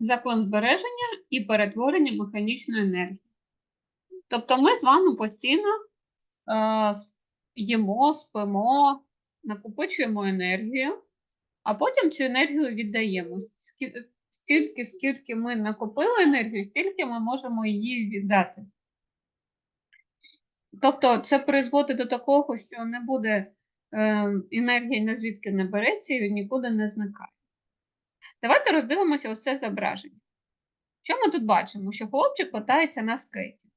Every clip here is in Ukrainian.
закон збереження і перетворення механічної енергії. Тобто ми з вами постійно е, їмо, спимо, накопичуємо енергію, а потім цю енергію віддаємо. Стільки, скільки ми накопили енергію, стільки ми можемо її віддати. Тобто це призводить до такого, що не буде е, енергії ні звідки не береться і нікуди не зникає. Давайте роздивимося ось це зображення. Що ми тут бачимо? Що хлопчик катається на скейті.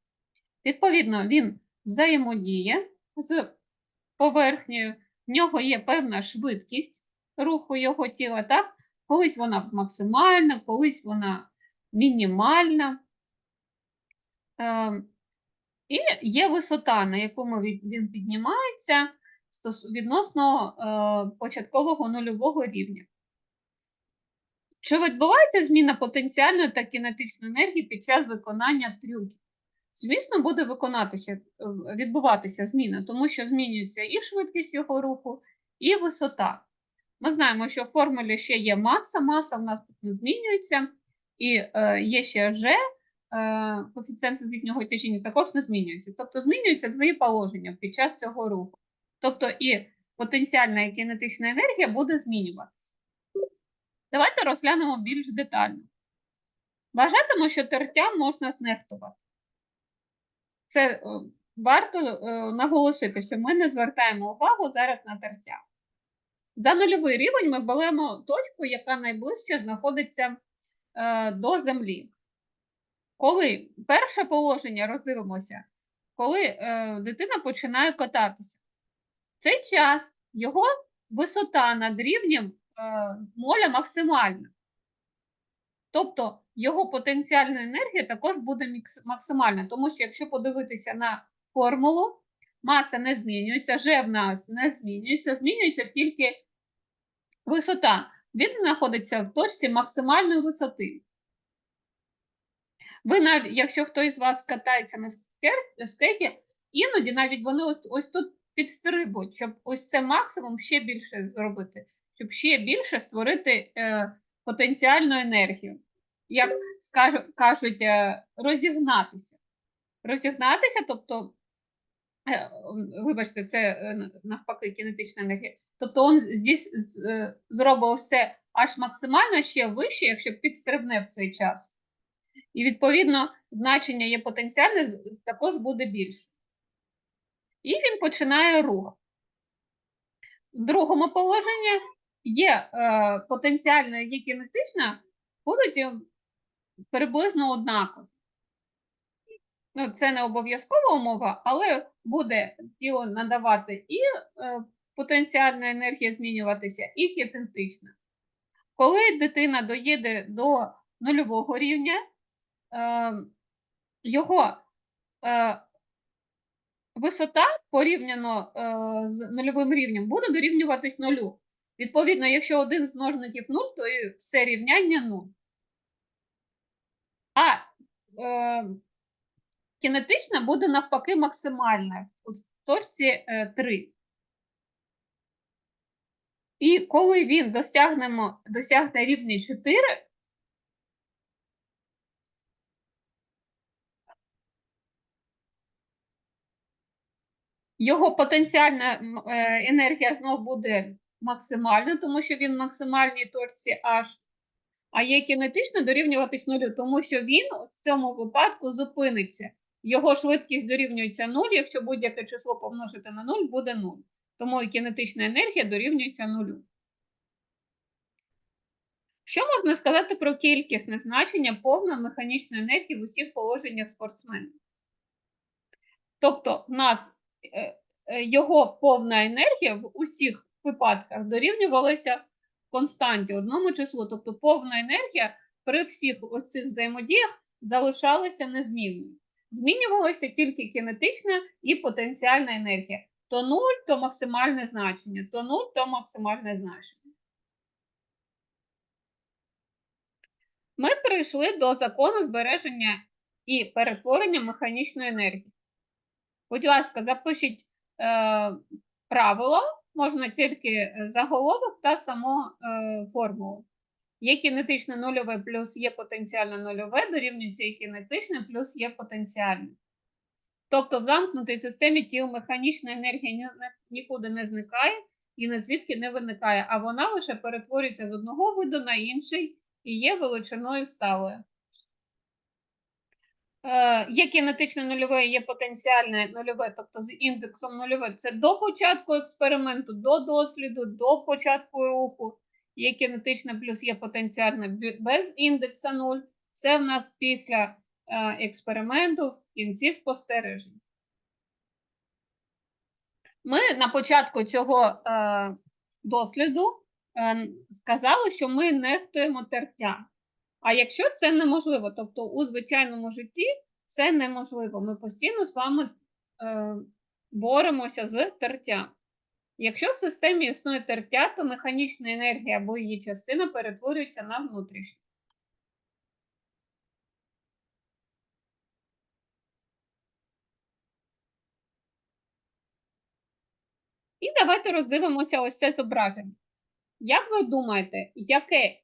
Відповідно, він взаємодіє з поверхнею, в нього є певна швидкість руху його тіла, так? Колись вона максимальна, колись вона мінімальна. Ем, і є висота, на якому він він піднімається відносно е, початкового нульового рівня. Чи відбувається зміна потенціальної та кінетичної енергії під час виконання трюків? Звісно, буде виконатися, е, відбуватися зміна, тому що змінюється і швидкість його руху, і висота. Ми знаємо, що в формулі ще є маса, маса в нас тут не змінюється, і е, є ще G, е, коефіцієнт всесвітнього тяжіння також не змінюється. Тобто змінюються дві положення під час цього руху. Тобто і потенціальна і кінетична енергія буде змінюватися. Давайте розглянемо більш детально. Вважатиму, що тертя можна знехтувати. Це е, варто е, наголосити, що ми не звертаємо увагу зараз на тертя. За нульовий рівень ми беремо точку, яка найближче знаходиться е, до землі. Коли перше положення роздивимося, коли дитина починає кататися, цей час його висота над рівнем моля максимальна. Тобто його потенціальна енергія також буде максимальна, тому що якщо подивитися на формулу, маса не змінюється, G в нас не змінюється, змінюється тільки висота. Він знаходиться в точці максимальної висоти. Ви навіть, якщо хтось з вас катається на скейті, іноді навіть вони ось, ось тут підстрибують, щоб ось це максимум ще більше зробити, щоб ще більше створити е, потенціальну енергію. Як скажу, кажуть, е, розігнатися. Розігнатися, тобто, е, вибачте, це е, навпаки кінетична енергія. Тобто він здесь е, зробить ось це аж максимально ще вище, якщо підстрибне в цей час. І, відповідно, значення є потенціальне також буде більше. І він починає рух. В другому положенні є е, потенціальна, є кінетична, будуть е, приблизно однакові. Ну, це не обов'язкова умова, але буде тіло надавати і е, потенціальна енергія змінюватися, і кінетична. Коли дитина доїде до нульового рівня, е, його е, висота порівняно е, з нульовим рівнем буде дорівнюватись нулю. Відповідно, якщо один з множників 0, то і все рівняння 0. А е, кінетична буде навпаки максимальна от в точці е, 3. І коли він досягне рівня 4, його потенціальна е, енергія знов буде максимальна, тому що він в максимальній точці H, а є кінетично дорівнюватись нулю, тому що він в цьому випадку зупиниться. Його швидкість дорівнюється 0, якщо будь-яке число помножити на 0, буде 0. Тому і кінетична енергія дорівнюється нулю. Що можна сказати про кількісне значення повної механічної енергії в усіх положеннях спортсмена? Тобто, в нас е, е, його повна енергія в усіх випадках дорівнювалася константі, одному числу. Тобто повна енергія при всіх ось цих взаємодіях залишалася незмінною. Змінювалася тільки кінетична і потенціальна енергія. То 0 то максимальне значення, то 0 то максимальне значення. Ми перейшли до закону збереження і перетворення механічної енергії. Будь ласка, запишіть е, правило, можна тільки е, заголовок та саму е, формулу. Є кінетичне нульове плюс є потенціальне нульове, дорівнюється кінетичне плюс є потенціальне. Тобто в замкнутій системі тіл механічна енергія ні- не- нікуди не зникає і не звідки не виникає, а вона лише перетворюється з одного виду на інший і є величиною сталою. Е, Є кінетичне нульове, є потенціальне нульове, тобто з індексом нульове. Це до початку експерименту, до досліду, до початку руху. Є кінетичне плюс є потенціальне без індекса 0. Це в нас після е, експерименту в кінці спостережень. Ми на початку цього е, досліду е, сказали, що ми нехтуємо тертя. А якщо це неможливо, тобто у звичайному житті це неможливо. Ми постійно з вами е, боремося з тертям. Якщо в системі існує тертя, то механічна енергія або її частина перетворюється на внутрішню. І давайте роздивимося ось це зображення. Як ви думаєте, яке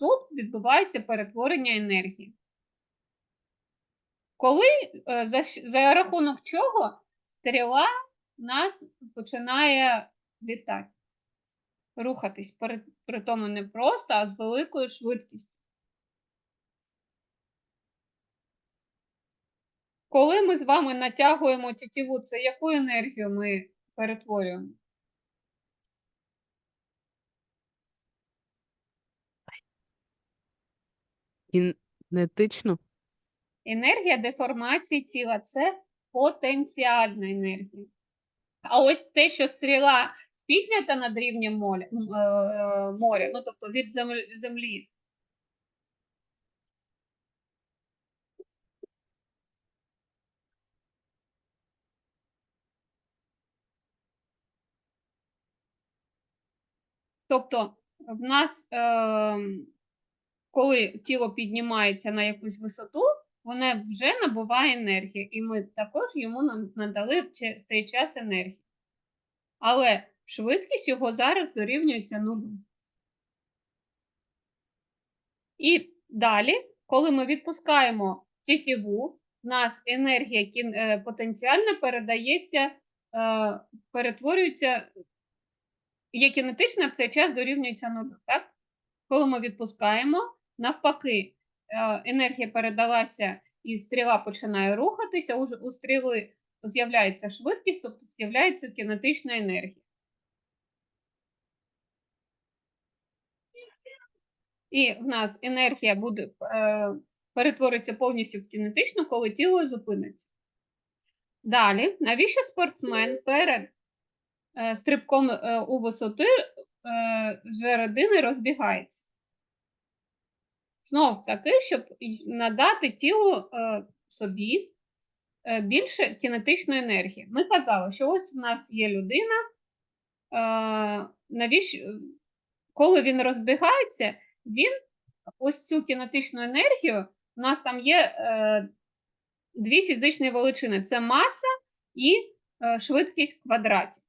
тут відбувається перетворення енергії? Коли е, за, за рахунок чого стріла нас починає літати, рухатись, при, при тому не просто, а з великою швидкістю. Коли ми з вами натягуємо тітіву, це яку енергію ми перетворюємо? Кінетично? Енергія деформації тіла це потенціальна енергія. А ось те, що стріла піднята над рівнем моря, е, моря ну тобто від землі, тобто в нас, е, коли тіло піднімається на якусь висоту, воно вже набуває енергію, і ми також йому надали цей час енергію. Але швидкість його зараз дорівнюється нулю. І далі, коли ми відпускаємо тітіву, в нас енергія е, передається, е, перетворюється, є кінетична, в цей час дорівнюється нулю. Так? Коли ми відпускаємо, навпаки, е, енергія передалася і стріла починає рухатися, у стріли з'являється швидкість, тобто з'являється кінетична енергія. І в нас енергія буде е, перетвориться повністю в кінетичну, коли тіло зупиниться. Далі, навіщо спортсмен перед е, стрибком у висоти жередини розбігається? Знов таки, щоб надати тілу е, собі е, більше кінетичної енергії. Ми казали, що ось в нас є людина, е, навіщо, коли він розбігається, він ось цю кінетичну енергію, у нас там є е, дві фізичні величини: це маса і е, швидкість в квадраті.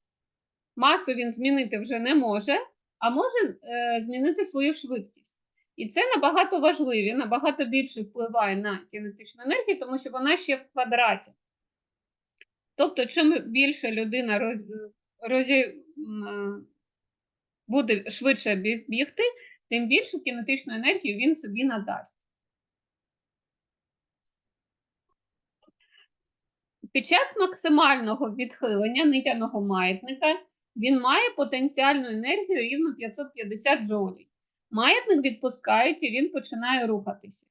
Масу він змінити вже не може, а може е, змінити свою швидкість. І це набагато важливі, набагато більше впливає на кінетичну енергію, тому що вона ще в квадраті. Тобто, чим більше людина роз- е, буде швидше бігти, тим більшу кінетичну енергію він собі надасть. Під час максимального відхилення нитяного маятника він має потенціальну енергію рівно 550 джоулей. Маятник відпускають і він починає рухатися.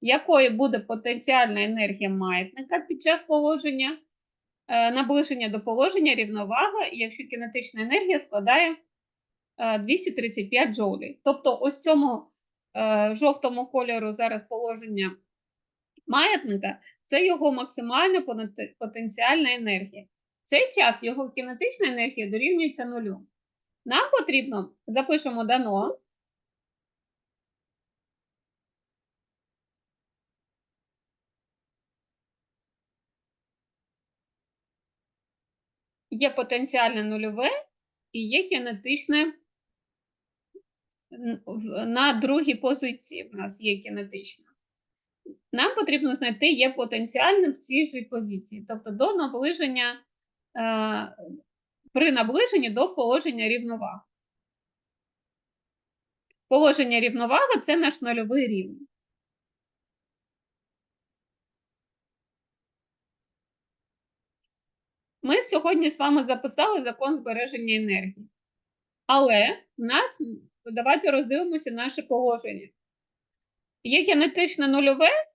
Якою буде потенціальна енергія маятника під час положення, е, наближення до положення рівновага, якщо кінетична енергія складає е, 235 джоулей. Тобто, ось цьому е, жовтому кольору зараз положення маятника це його максимальна потенціальна енергія. В цей час його кінетична енергія дорівнюється нулю. Нам потрібно, запишемо дано, є потенціальне нульове і є кінетичне на другій позиції в нас є кінетична. Нам потрібно знайти є потенціальним в цій же позиції, тобто до наближення, е, при наближенні до положення рівноваги. Положення рівноваги це наш нульовий рівень. Ми сьогодні з вами записали закон збереження енергії. Але в нас, давайте роздивимося наше положення. Є кінетичне нульове, е,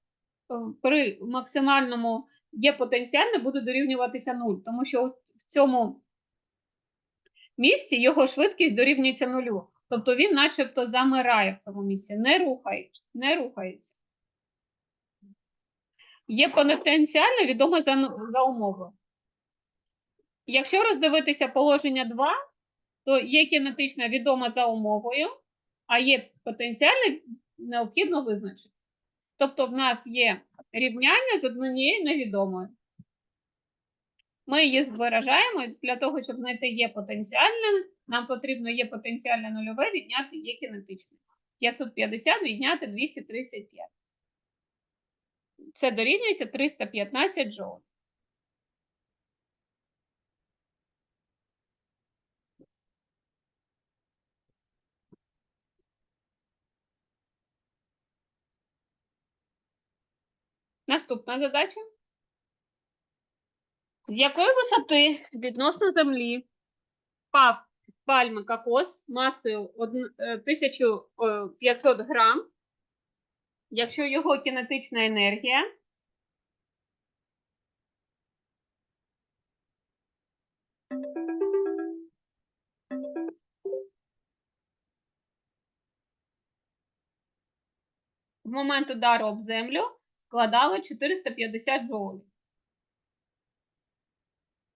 при максимальному є потенціальне, буде дорівнюватися 0, тому що в цьому місці його швидкість дорівнюється нулю. Тобто він начебто замирає в цьому місці, не рухається. Не рухається. Є потенціальне відоме за, за умовою. Якщо роздивитися положення 2, то є кінетична відома за умовою, а є потенціальне необхідно визначити. Тобто в нас є рівняння з однією невідомою. Ми її збережаємо для того, щоб знайти є потенціальне, нам потрібно є потенціальне нульове відняти є кінетичне. 550 відняти 235. Це дорівнюється 315 джоуль. Наступна задача. З якої висоти відносно землі впав пальми кокос масою е, 1500 грам, якщо його кінетична енергія в момент удару об землю складала 450 джоулів.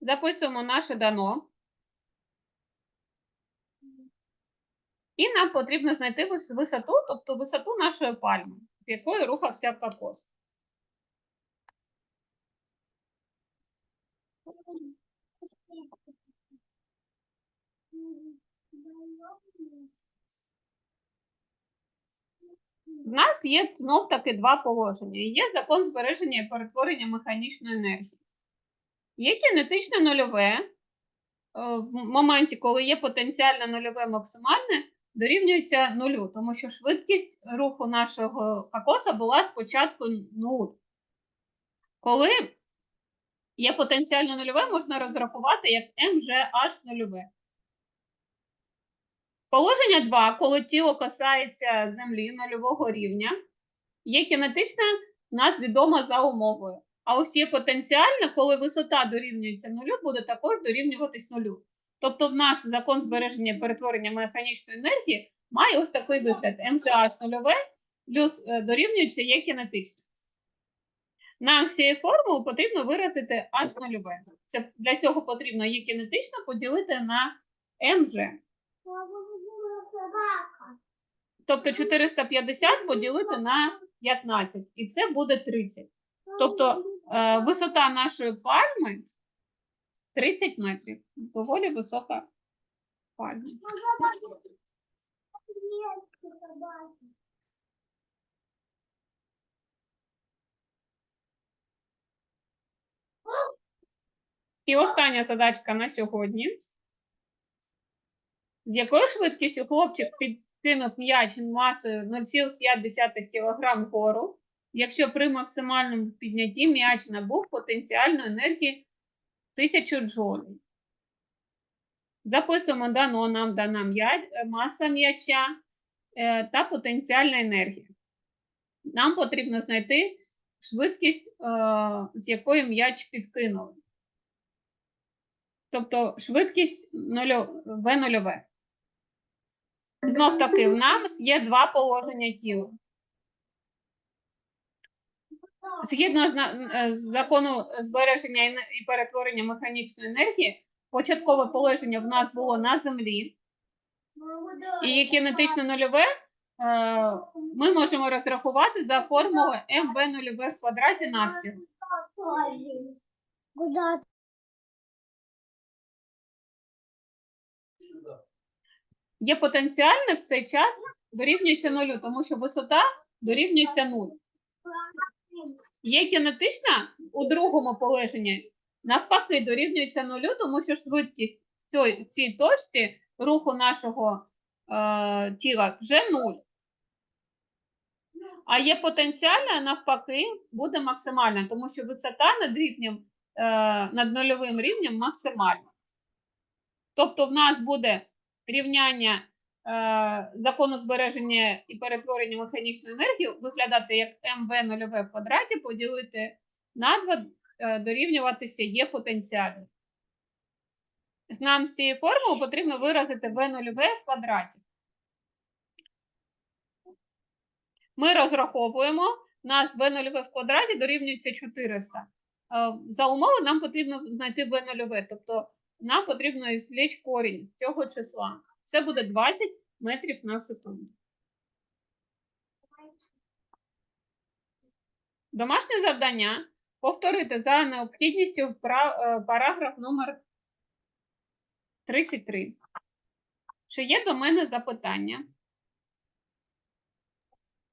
Записуємо наше дано. І нам потрібно знайти висоту, тобто висоту нашої пальми, з якої рухався кокос. В нас є знов таки два положення. Є закон збереження і перетворення механічної енергії. Є кінетичне нульове. е, В моменті, коли є потенціальне нульове максимальне, дорівнюється нулю, тому що швидкість руху нашого кокоса була спочатку 0. Коли є потенціальне нульове, можна розрахувати як МЖH нульове. Положення 2, коли тіло касається землі нульового рівня, є кінетичне, в нас відомо за умовою. А ось є потенціальне, коли висота дорівнюється нулю, буде також дорівнюватись нулю. Тобто в наш закон збереження перетворення механічної енергії має ось такий вигляд. МЦH нульове плюс е, дорівнюється є кінетичне. Нам з цієї потрібно виразити H нульове. Для цього потрібно є кінетичне поділити на МЖ. Тобто 450 поділити на 15, і це буде 30. Тобто е, висота нашої пальми 30 метрів. Доволі висока пальма. І остання задачка на сьогодні. З якою швидкістю хлопчик підкинув м'яч масою 0,5 кг вгору, якщо при максимальному піднятті м'яч набув потенціальної енергії 1000 джоулів? Записуємо дано нам дана маса м'яча е, та потенціальна енергія. Нам потрібно знайти швидкість, е, з якої м'яч підкинули. Тобто швидкість В нульове. Знов таки, в нас є два положення тіла. Згідно з, е, закону збереження і перетворення механічної енергії, початкове положення в нас було на землі, і є кінетично нульове, е, ми можемо розрахувати за формулою МВ нульове в квадраті навпіл. Є потенціальне в цей час дорівнюється нулю, тому що висота дорівнюється нулю. Є кінетична у другому положенні, навпаки, дорівнюється нулю, тому що швидкість в цій, точці руху нашого е, тіла вже нуль. А є потенціальна, навпаки, буде максимальна, тому що висота над рівнем, е, над нульовим рівнем максимальна. Тобто в нас буде рівняння е, закону збереження і перетворення механічної енергії виглядати як МВ нульове в квадраті поділити на 2 е, дорівнюватися є потенціалі. Нам з цієї формули потрібно виразити В нульове в квадраті. Ми розраховуємо, у нас В нульове в квадраті дорівнюється 400. Е, За умови нам потрібно знайти В нульове, тобто нам потрібно извлечь корінь цього числа. Це буде 20 метрів на секунду. Домашнє завдання повторити за необхідністю е, параграф номер 33. Чи є до мене запитання?